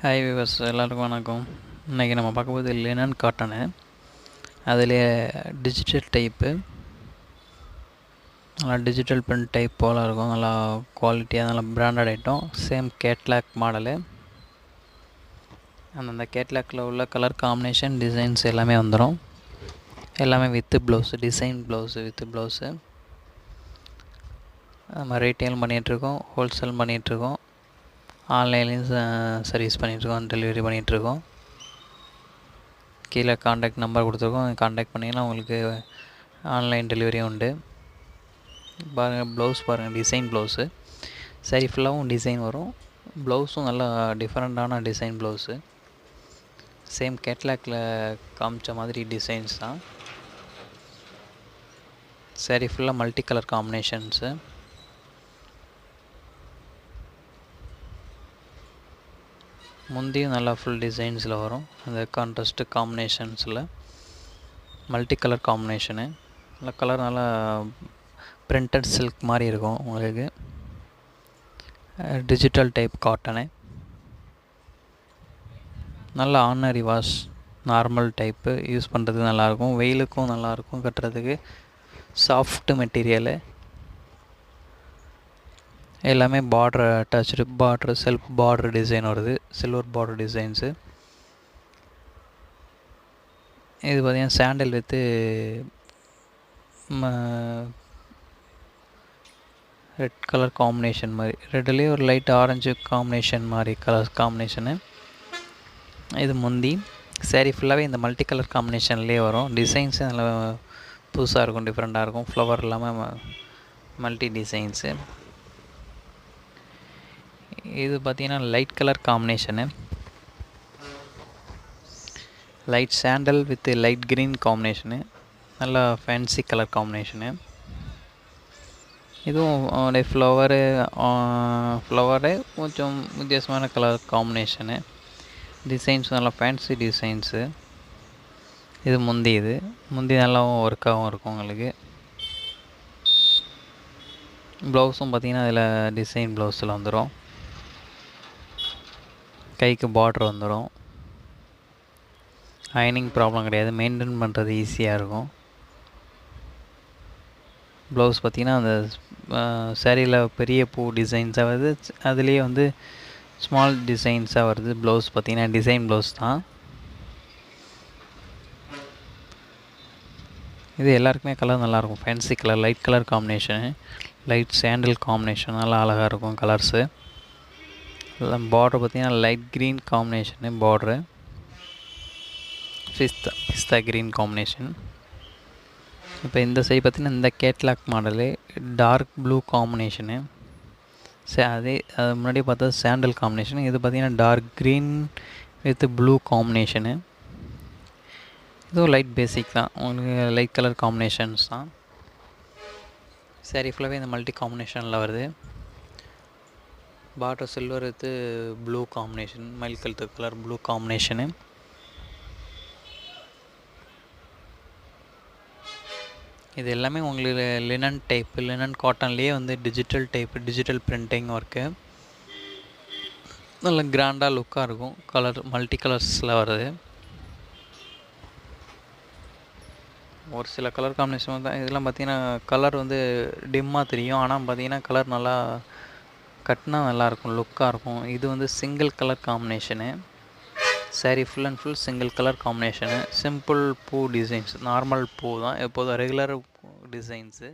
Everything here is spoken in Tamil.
ஹாய் விவர்ஸ் எல்லாருக்கும் வணக்கம். இன்றைக்கி நம்ம பார்க்க போது லினன் காட்டனு அதில் டிஜிட்டல் டைப்பு நல்லா டிஜிட்டல் பிரிண்ட் டைப் போல் இருக்கும். நல்லா குவாலிட்டியாக நல்லா branded item same catalogue model அந்தந்த கேட்லாக்கில் உள்ள கலர் காம்பினேஷன் டிசைன்ஸ் எல்லாமே வந்துடும் எல்லாமே with blouse design blouse with blouse நம்ம ரீட்டெயில் பண்ணிகிட்ருக்கோம் ஹோல்சேல் பண்ணிகிட்ருக்கோம் ஆன்லைன்லேயும் சர்வீஸ் பண்ணிகிட்ருக்கோம் டெலிவரி பண்ணிகிட்ருக்கோம் கீழே காண்டாக்ட் நம்பர் கொடுத்துருக்கோம். காண்டாக்ட் பண்ணிங்கன்னா உங்களுக்கு ஆன்லைன் டெலிவரியும் உண்டு. பாருங்கள் ப்ளவுஸ் பாருங்கள் டிசைன் ப்ளவுஸு சரி ஃபுல்லாகவும் டிசைன் வரும். ப்ளவுஸும் நல்லா டிஃப்ரெண்ட்டான டிசைன் ப்ளவுஸு சேம் கேட்லாக்கில் காமிச்ச மாதிரி டிசைன்ஸ் தான். சரி ஃபுல்லாக மல்டி கலர் காம்பினேஷன்ஸு முந்தியும் நல்லா ஃபுல் டிசைன்ஸில் வரும். அந்த கான்ட்ராஸ்ட்டு காம்பினேஷன்ஸில் மல்டி கலர் காம்பினேஷனு நல்லா கலர் நல்லா பிரிண்டட் சில்க் மாதிரி இருக்கும் உங்களுக்கு. டிஜிட்டல் டைப் காட்டனு நல்ல ordinary wash normal type use பண்ணுறதுக்கு நல்லாயிருக்கும் வெயிலுக்கும் நல்லாயிருக்கும் கட்டுறதுக்கு சாஃப்ட் மெட்டீரியலு எல்லாமே border attach border self border design வருது. சில்வர் பார்டர் டிசைன்ஸு இது பார்த்திங்கன்னா sandal with red colour combination மாதிரி. ரெட்லேயே ஒரு லைட் ஆரஞ்சு காம்பினேஷன் மாதிரி கலர் காம்பினேஷனு இது முந்தி. சேரீ ஃபுல்லாகவே இந்த மல்டி கலர் காம்பினேஷன்லேயே வரும். டிசைன்ஸு நல்லா புதுசாக இருக்கும் டிஃப்ரெண்ட்டாக இருக்கும். ஃப்ளவர் இல்லாமல் மல்டி டிசைன்ஸு இது பார்த்தீங்கன்னா light colour combination light sandal with light green combination நல்லா ஃபேன்சி கலர் காம்பினேஷனு இதுவும் அவனுடைய ஃப்ளவரு ஃப்ளவரு கொஞ்சம் வித்தியாசமான கலர் காம்பினேஷனு டிசைன்ஸ் நல்லா ஃபேன்சி டிசைன்ஸு இது முந்தி இது. முந்தி நல்லாவும் ஒர்க்காகவும் இருக்கும் உங்களுக்கு. ப்ளவுஸும் பார்த்திங்கன்னா அதில் டிசைன் ப்ளவுஸில் வந்துடும் கைக்கு பார்ட்ரு வந்துடும் அயனிங் ப்ராப்ளம் கிடையாது. மெயின்டைன் பண்ணுறது ஈஸியாக இருக்கும். ப்ளவுஸ் பார்த்திங்கன்னா அந்த சேரீயில் பெரிய பூ டிசைன்ஸாக வருது. அதுலேயே வந்து ஸ்மால் டிசைன்ஸாக வருது. ப்ளவுஸ் பார்த்திங்கன்னா டிசைன் ப்ளவுஸ் தான். இது எல்லாருக்குமே கலர் நல்லாயிருக்கும். Fancy colour light colour combination light sandal combination நல்லா அழகாக இருக்கும் கலர்ஸு பார்டர் பார்த்திங்கன்னா லைட் க்ரீன் காம்பினேஷனு பார்ட்ரு பிஸ்தா பிஸ்தா க்ரீன் காம்பினேஷன் இப்போ இந்த சைடு பார்த்திங்கன்னா இந்த catalog model dark blue combination சே அதே அது முன்னாடி பார்த்தா சாண்டல் காம்பினேஷன் இது பார்த்திங்கன்னா dark green with blue combination இதுவும் லைட் பேசிக் தான். உங்களுக்கு லைட் கலர் காம்பினேஷன்ஸ் தான். சரி ஃபுல்லாகவே இந்த மல்டி காம்பினேஷனில் வருது. Border silver with blue combination மயில் கழுத்து கலர் ப்ளூ காம்பினேஷனு இது எல்லாமே உங்களுக்கு லினன் டைப் லினன் காட்டன்லேயே வந்து digital type digital printing work நல்ல கிராண்டாக லுக்காக இருக்கும். கலர் மல்டி கலர்ஸில் வருது ஒரு சில கலர் காம்பினேஷன் தான் இதெல்லாம் பார்த்தீங்கன்னா கலர் வந்து டிம்மாக தெரியும். ஆனால் பார்த்திங்கன்னா கலர் நல்லா கட்டினா நல்லாயிருக்கும் லுக்காக இருக்கும். இது வந்து single colour combination saree full and full single colour combination simple பூ டிசைன்ஸ் நார்மல் பூ தான். எப்போதும் ரெகுலர் டிசைன்ஸு